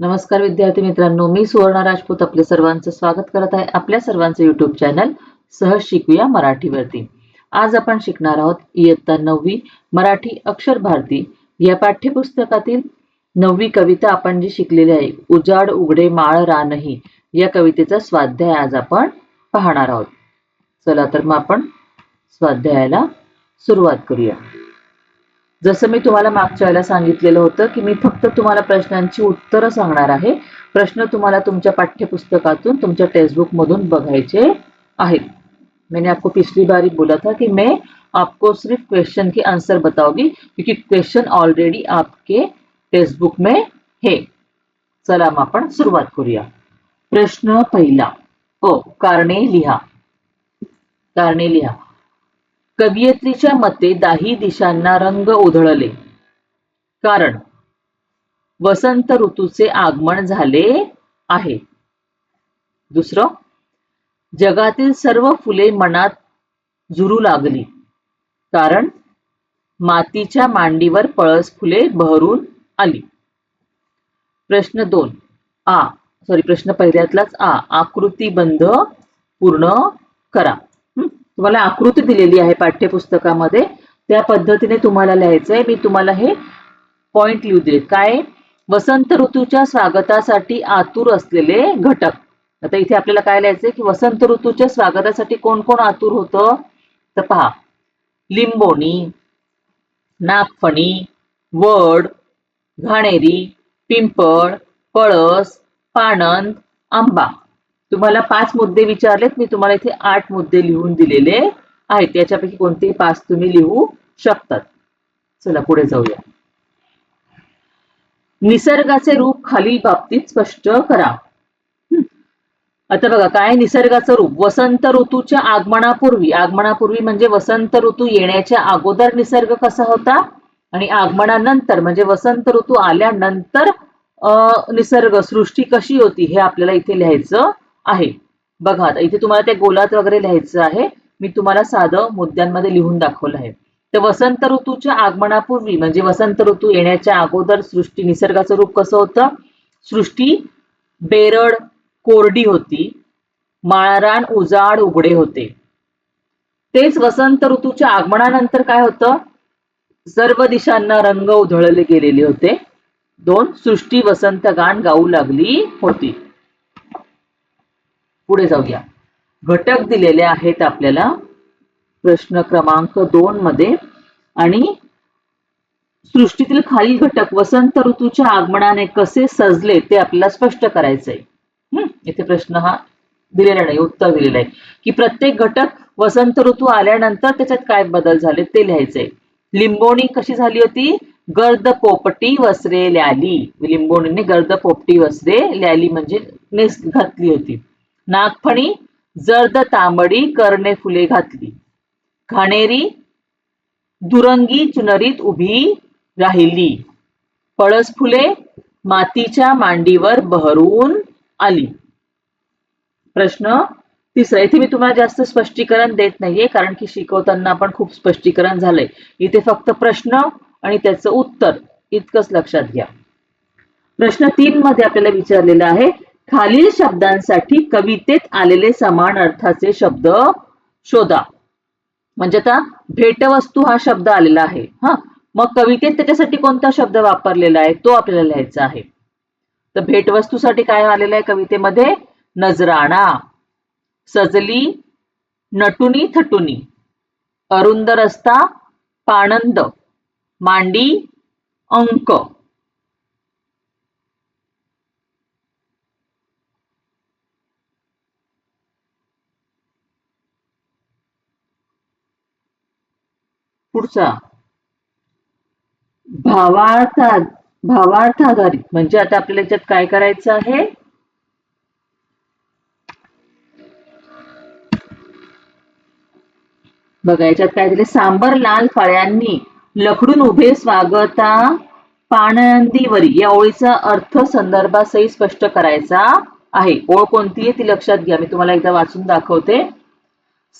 नमस्कार विद्यार्थी मित्रांनो मी सुवर्णा राजपूत आपले सर्वांचं स्वागत करत आहे आपल्या सर्वांचं युट्यूब चॅनल सहज शिकूया मराठीवरती. आज आपण शिकणार आहोत इयत्ता नववी मराठी अक्षर भारती. या पाठ्यपुस्तकातील नववी कविता आपण जी शिकलेली आहे उजाड उघडे माळ रानही या कवितेचा स्वाध्याय आज आपण पाहणार आहोत. चला तर मग आपण स्वाध्यायाला सुरुवात करूया. जसं मी तुम्हाला मागच्या वेळेला सांगितलेलं होतं की मी फक्त तुम्हाला प्रश्नांची उत्तरं सांगणार आहे. प्रश्न तुम्हाला तुमच्या पाठ्यपुस्तकातून तुमच्या टेक्स्टबुकमधून बघायचे आहेत. मैंने आपको पिछली बार ही बोला था कि मैं आपको सिर्फ क्वेश्चन के आंसर बताऊंगी क्योंकि क्वेश्चन ऑलरेडी आपके टेक्स्टबुक में है। चला मग आपण सुरुवात करूया. प्रश्न पहिला. ओ कारणे लिहा. कारणे लिहा. कवयित्रीच्या मते दाही दिशांना रंग उधळले कारण वसंत ऋतूचे आगमन झाले आहे. दुसरं जगातील सर्व फुले मनात झुरू लागली. कारण मातीच्या मांडीवर पळस फुले बहरून आली. प्रश्न दोन आ सॉरी प्रश्न पहिल्यातलाच आ आकृतीबंध पूर्ण करा. तुम्हाला आकृती दिलेली आहे पाठ्यपुस्तकामध्ये. त्या पद्धतीने तुम्हाला लिहायचं आहे मी तुम्हाला हे पॉइंट लिहू दिले काय? वसंत ऋतूच्या स्वागतासाठी आतुर असलेले घटक. आता इथे आपल्याला काय लिहायचंय की वसंत ऋतूच्या स्वागतासाठी कोण कोण आतुर होतं? तर पहा. लिंबोणी नागफणी वड घाणेरी पिंपळ पळस पाणंद आंबा. तुम्हाला पाच मुद्दे विचारलेत मी तुम्हाला इथे आठ मुद्दे लिहून दिलेले आहेत. त्याच्यापैकी कोणतेही पाच तुम्ही लिहू शकतात. चला पुढे जाऊया. निसर्गाचे रूप खालील बाबतीत स्पष्ट करा. आता बघा काय? निसर्गाचं रूप. वसंत ऋतूच्या आगमनापूर्वी. आगमनापूर्वी म्हणजे वसंत ऋतू येण्याच्या अगोदर निसर्ग कसा होता? आणि आगमनानंतर म्हणजे वसंत ऋतू आल्यानंतर निसर्ग सृष्टी कशी होती? हे आपल्याला इथे लिहायचं आहे. बघा आता इथे तुम्हाला ते गोलात वगैरे लिहायचं आहे. मी तुम्हाला साधं मुद्द्यांमध्ये लिहून दाखवलं आहे. तर वसंत ऋतूच्या आगमनापूर्वी म्हणजे वसंत ऋतू येण्याच्या अगोदर सृष्टी निसर्गाचं रूप कसं होतं? सृष्टी बेरड कोरडी होती. माळरान उजाड उघडे होते. तेच वसंत ऋतूच्या आगमनानंतर काय होतं? सर्व दिशांना रंग उधळले गेलेले होते. दोन सृष्टी वसंत गान गाऊ लागली होती. पुढे जाऊया. घटक दिलेले आहेत आपल्याला प्रश्न क्रमांक दोन मध्ये आणि सृष्टीतील खालील घटक वसंत ऋतूच्या आगमनाने कसे सजले ते आपल्याला स्पष्ट करायचंय. हम्म, इथे प्रश्न हा दिलेला नाही उत्तर दिलेलं आहे. की प्रत्येक घटक वसंत ऋतू आल्यानंतर त्याच्यात काय बदल झाले ते लिहायचंय. लिंबोणी कशी झाली होती? गर्द पोपटी वसरे ल्याली. लिंबोणीने गर्द पोपटी वसरे ल्याली म्हणजे नेस घातली होती. नागफणी जर्द तांबडी करणे फुले घातली. घाणेरी दुरंगी चुनरीत उभी राहिली. पळस फुले मातीच्या मांडीवर बहरून आली. प्रश्न तिसरा इथे मी तुम्हाला जास्त स्पष्टीकरण देत नाहीये कारण की शिकवताना पण खूप स्पष्टीकरण झालंय. इथे फक्त प्रश्न आणि त्याचं उत्तर इतकंच लक्षात घ्या. प्रश्न तीन मध्ये आपल्याला विचारलेला आहे खालील शब्दांसाठी कवितेत आलेले समान अर्थाचे शब्द शोधा. म्हणजे आता भेटवस्तू हा शब्द आलेला आहे. हा? मग कवितेत त्याच्यासाठी कोणता शब्द वापरलेला आहे? तो आपल्याला लिहायचा आहे. तर भेटवस्तूसाठी काय आलेलं आहे कवितेमध्ये? नजराणा सजली नटुनी थटुनी अरुंद रस्ता पाणंद मांडी अंक. पुढचा. भावार्था भावार्थ आधारित म्हणजे आता आपल्याला याच्यात काय करायचं आहे? बघा याच्यात काय दिले? सांबर लाल फळ्यांनी लखडून उभे स्वागता पाणंदीवरी. या ओळीचा अर्थ संदर्भासही स्पष्ट करायचा आहे. ओळ कोणती आहे ती लक्षात घ्या. मी तुम्हाला एकदा वाचून दाखवते.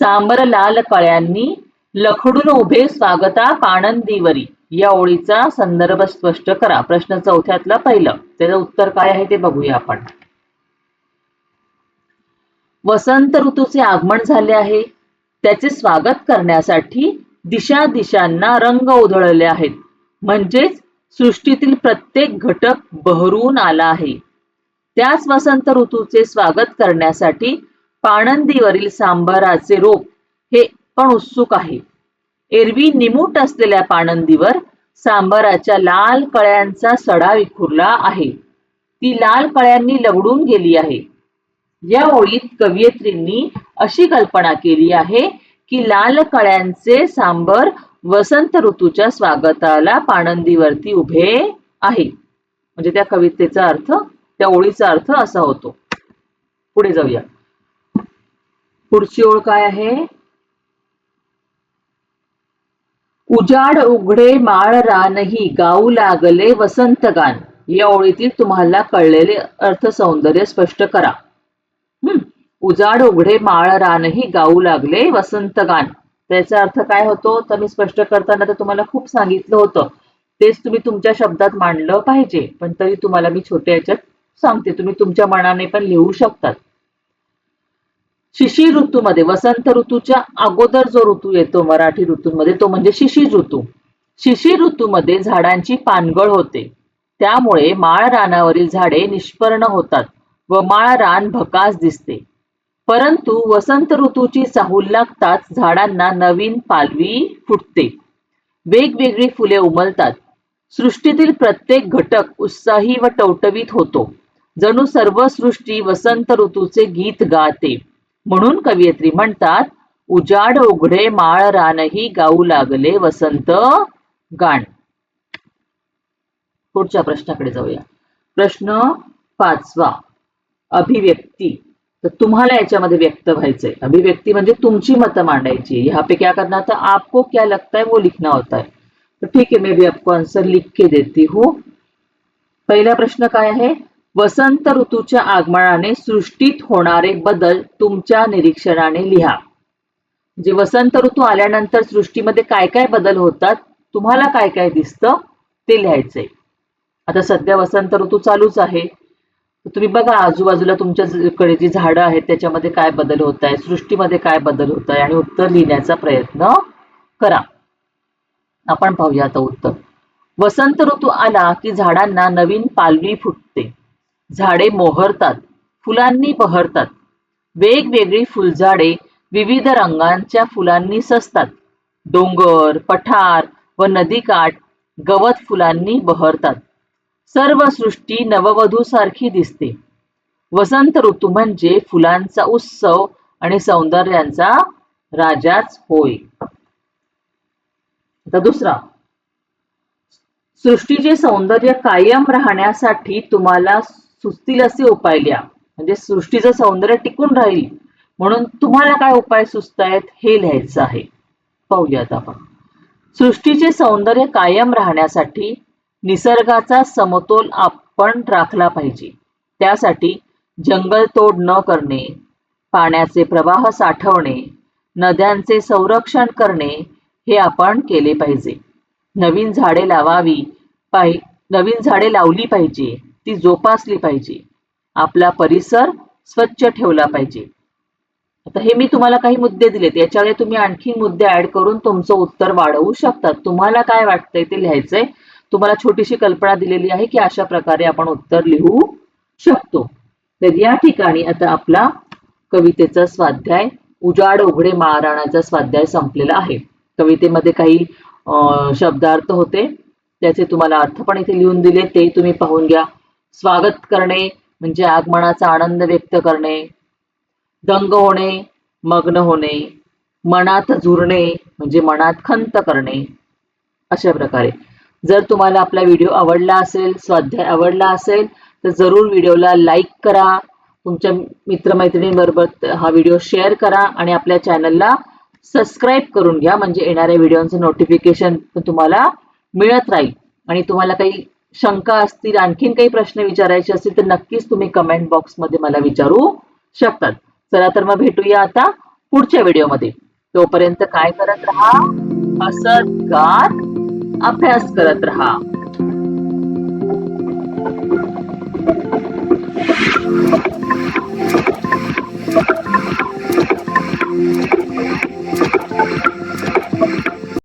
सांबर लाल कळ्यांनी लखडून उभे स्वागता पाणंदीवरी. या ओळीचा संदर्भ स्पष्ट करा. प्रश्न चौथ्यातलं पहिलं. त्याचं उत्तर काय आहे ते बघूया आपण. वसंत ऋतूचे आगमन झाले आहे. त्याचे स्वागत करण्यासाठी दिशा दिशांना रंग उधळले आहेत. म्हणजेच सृष्टीतील प्रत्येक घटक बहरून आला आहे. त्याच वसंत ऋतूचे स्वागत करण्यासाठी पाणंदीवरील सांभाराचे रोप हे पण उत्सुक आहे. एरवी निमूट असलेल्या पाणंदीवर सांबाराच्या लाल कळ्यांचा सडा विखुरला आहे. ती लाल कळ्यांनी लगडून गेली आहे. या ओळीत कवयित्रींनी अशी कल्पना केली आहे की लाल कळ्यांचे सांबर वसंत ऋतूच्या स्वागताला पाणंदीवरती उभे आहे. म्हणजे त्या कवितेचा अर्थ त्या ओळीचा अर्थ असा होतो. पुढे जाऊया. पुढची ओळ काय आहे? उजाड उघडे माळ रानही गाऊ लागले वसंत गान. या ओळीतील तुम्हाला कळलेले अर्थ सौंदर्य स्पष्ट करा. हम्म उजाड उघडे माळ रानही गाऊ लागले वसंत गान. त्याचा अर्थ काय होतो? तर मी स्पष्ट करताना तर तुम्हाला खूप सांगितलं होतं. तेच तुम्ही तुमच्या शब्दात मांडलं पाहिजे. पण तरी तुम्हाला मी छोट्या याच्यात सांगते. तुम्ही तुमच्या मनाने पण लिहू शकतात. शिशिर ऋतूमध्ये वसंत ऋतूच्या अगोदर जो ऋतू येतो मराठी ऋतूमध्ये तो म्हणजे शिशिर ऋतू. शिशिर ऋतूमध्ये झाडांची पानगळ होते. त्यामुळे माळ रानावरील झाडे निष्पर्ण होतात व माळ रान भकास दिसते. परंतु वसंत ऋतूची चाहूल लागताच झाडांना नवीन पालवी फुटते. वेगवेगळी फुले उमलतात. सृष्टीतील प्रत्येक घटक उत्साही व टवटवीत होतो. जणू सर्व सृष्टी वसंत ऋतूचे गीत गाते. म्हणून कवयित्री म्हणतात उजाड उघडे माळ रानही गाऊ लागले वसंत गाण. पुढच्या प्रश्नाकडे जाऊया. प्रश्न पाचवा अभिव्यक्ती. तर तुम्हाला याच्यामध्ये व्यक्त व्हायचंय. अभिव्यक्ती म्हणजे तुमची मतं मांडायची. यहाँ पे क्या करना था आपको क्या लगता है वो लिखना होता है. तो ठीक है मैं भी आपको आंसर लिख के देती हूँ. पहिला प्रश्न काय आहे? वसंत ऋतूच्या आगमनाने सृष्टीत होणारे बदल तुमच्या निरीक्षणाने लिहा. जे वसंत ऋतू आल्यानंतर सृष्टीमध्ये काय काय बदल होतात तुम्हाला काय काय दिसतं ते लिहायचंय. आता सध्या वसंत ऋतू चालूच आहे. तुम्ही बघा आजूबाजूला तुमच्याकडे जी झाडं आहेत त्याच्यामध्ये काय बदल होत आहे सृष्टीमध्ये काय बदल होत आहे आणि उत्तर लिहिण्याचा प्रयत्न करा. आपण पाहूया आता उत्तर. वसंत ऋतू आला की झाडांना नवीन पालवी फुटते. झाडे मोहरतात फुलांनी बहरतात. वेगवेगळी फुलझाडे विविध रंगांच्या फुलांनी सजतात. डोंगर पठार व नदीकाठ गवत फुलांनी बहरतात. सर्व सृष्टी नववधू सारखी दिसते. वसंत ऋतू म्हणजे फुलांचा उत्सव आणि सौंदर्यांचा राजाच होय. आता दुसरा. सृष्टीचे सौंदर्य कायम राहण्यासाठी तुम्हाला सुचतील असे उपाय लिहा. म्हणजे सृष्टीचं सौंदर्य टिकून राहील. म्हणून तुम्हाला काय उपाय सुचतायत हे लिहायचं आहे. पाहूयात आपण. सृष्टीचे सौंदर्य कायम राहण्यासाठी निसर्गाचा समतोल आपण राखला पाहिजे. त्यासाठी जंगलतोड न करणे पाण्याचे प्रवाह साठवणे नद्यांचे संरक्षण करणे हे आपण केले पाहिजे. नवीन झाडे लावावी पाहि नवीन झाडे लावली पाहिजे. ती जोपासली पाहिजे. आपला परिसर स्वच्छ ठेवला पाहिजे. आता हे मी तुम्हाला काही मुद्दे दिलेत. याच्यावर तुम्ही आणखी मुद्दे ऍड करून तुमचं उत्तर वाढवू शकता तुम्हाला काय वाटतंय ते लिहायचंय? तुम्हाला छोटीशी कल्पना दिलेली आहे की अशा प्रकारे आपण उत्तर लिहू शकतो. तर या ठिकाणी आता आपला कवितेचा स्वाध्याय उजाड उघडे महाराणाचा स्वाध्याय संपलेला आहे. कवितेमध्ये काही शब्दार्थ होते. त्याचे तुम्हाला अर्थ पण इथे लिहून दिले. ते तुम्ही पाहून घ्या. स्वागत करणे म्हणजे आगमनाचा आनंद व्यक्त करणे दंग होणे मग्न होणे मनात झुरणे म्हणजे मनात खंत करणे अशा प्रकारे. जर तुम्हाला आपला व्हिडिओ आवडला असेल स्वाध्याय आवडला असेल तर जरूर व्हिडिओला लाईक करा तुमच्या मित्रमैत्रिणींबरोबर हा व्हिडिओ शेअर करा आणि आपल्या चॅनलला सबस्क्राईब करून घ्या म्हणजे येणाऱ्या व्हिडिओचं नोटिफिकेशन तुम्हाला मिळत राहील. आणि तुम्हाला काही शंका असतील आणखीन काही प्रश्न विचारायचे असतील तर नक्कीच तुम्ही कमेंट बॉक्समध्ये मला विचारू शकतात. चला तर मग भेटूया आता पुढच्या व्हिडिओमध्ये तोपर्यंत काय करत राहा? हसत गात अभ्यास करत रहा.